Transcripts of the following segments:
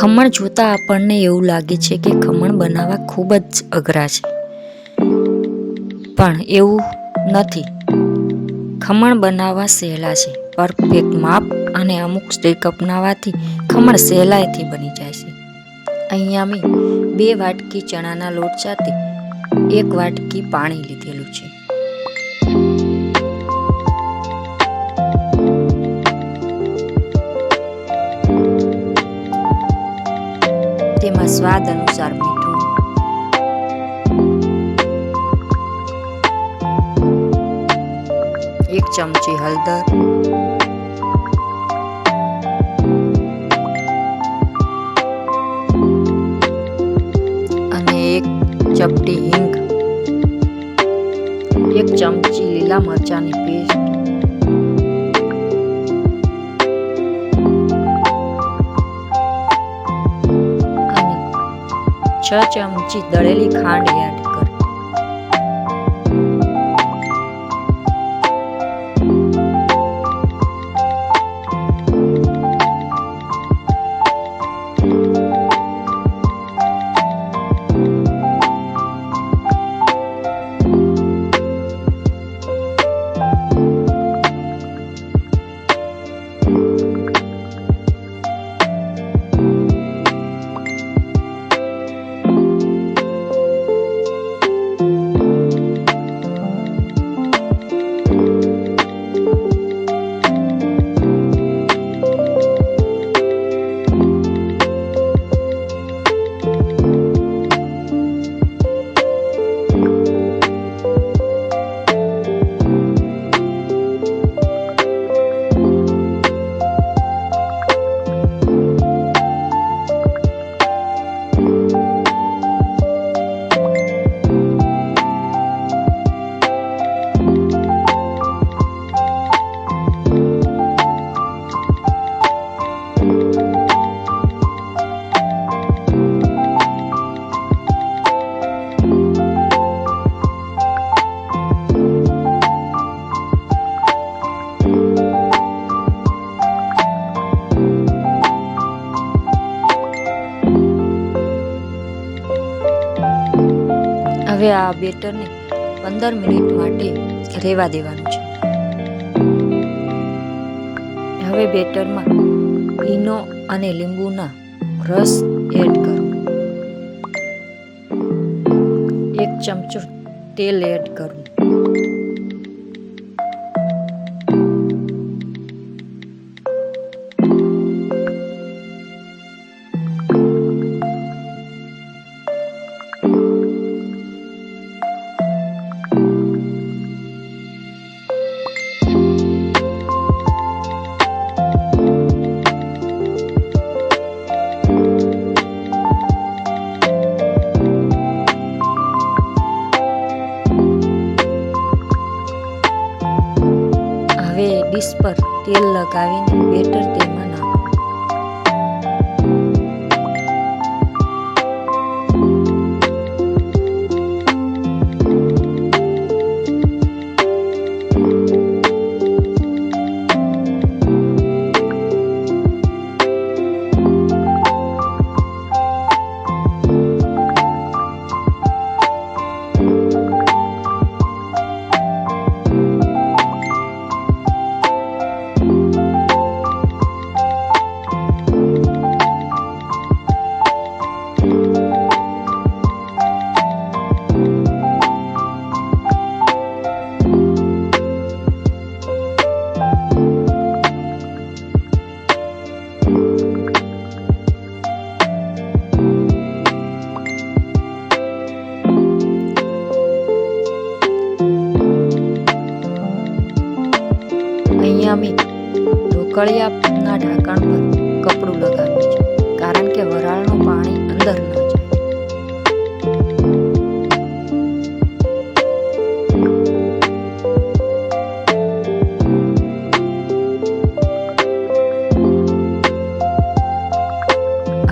ખમણ જોતાં આપણને એવું લાગે છે કે ખમણ બનાવવા ખૂબ જ અઘરા છે. પણ એવું નથી. ખમણ બનાવવા સહેલા છે. પરફેક્ટ માપ અને અમુક સ્ટેક અપનાવવાથી ખમણ સહેલાઈથી બની જાય છે. અહીંયા મેં બે વાટકી ચણાના લોટ સાથે એક વાટકી પાણી લીધેલું સ્વાદ અનુસાર મીઠું. એક ચમચી હળદર. અને એક ચપટી હિંગ. એક ચમચી લીલા મરચાંની પેસ્ટ. છ ચમચી દળેલી ખાંડ એડ હવે આ બેટરને પંદર મિનિટ માટે રહેવા દેવાનું છે. હવે બેટરમાં ઈનો અને લીંબુના રસ એડ કરો. એક ચમચો તેલ એડ કરવું ડીશ પર તેલ લગાવીને બેટર તેમાં અહીંયા ઢોકળિયા ઢોકળિયાના ઢાંકણ પર કપડું લગાવ્યું છે, કારણ કે વરાળનું પાણી અંદર ન જાય.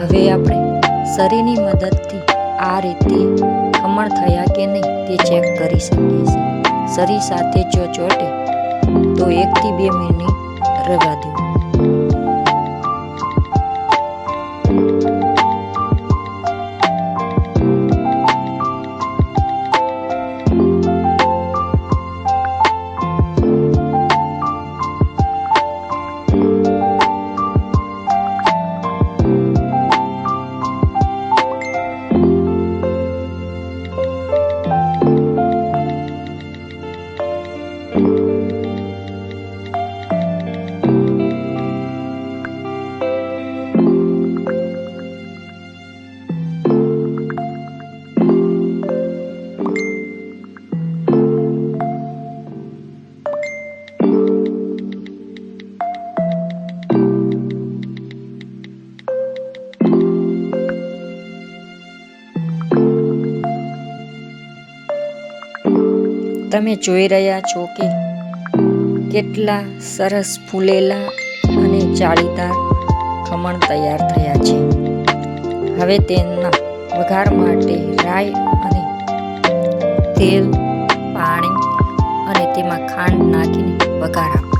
હવે આપણે શરીરની મદદથી આ રીતે ખમણ થયા કે નહીં તે ચેક કરી શકીએ છીએ. શરીર સાથે જો ચોટે તો એકથી બે મિનિટ રવા દેવું તમે જોઈ રહ્યા છો કે કેટલા સરસ ફૂલેલા અને જાળીદાર ખમણ તૈયાર થયા છે. હવે તેના વઘાર માટે રાઈ અને તેલ, પાણી અને તેમાં ખાંડ નાખીને વઘાર આપો.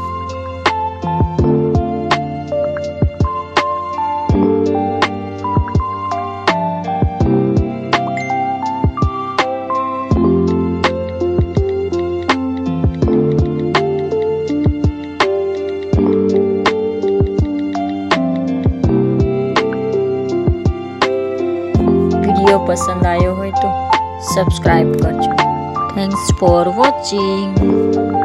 પસંદ આવ્યો હોય તો સબસ્ક્રાઈબ કરજો. Thanks for watching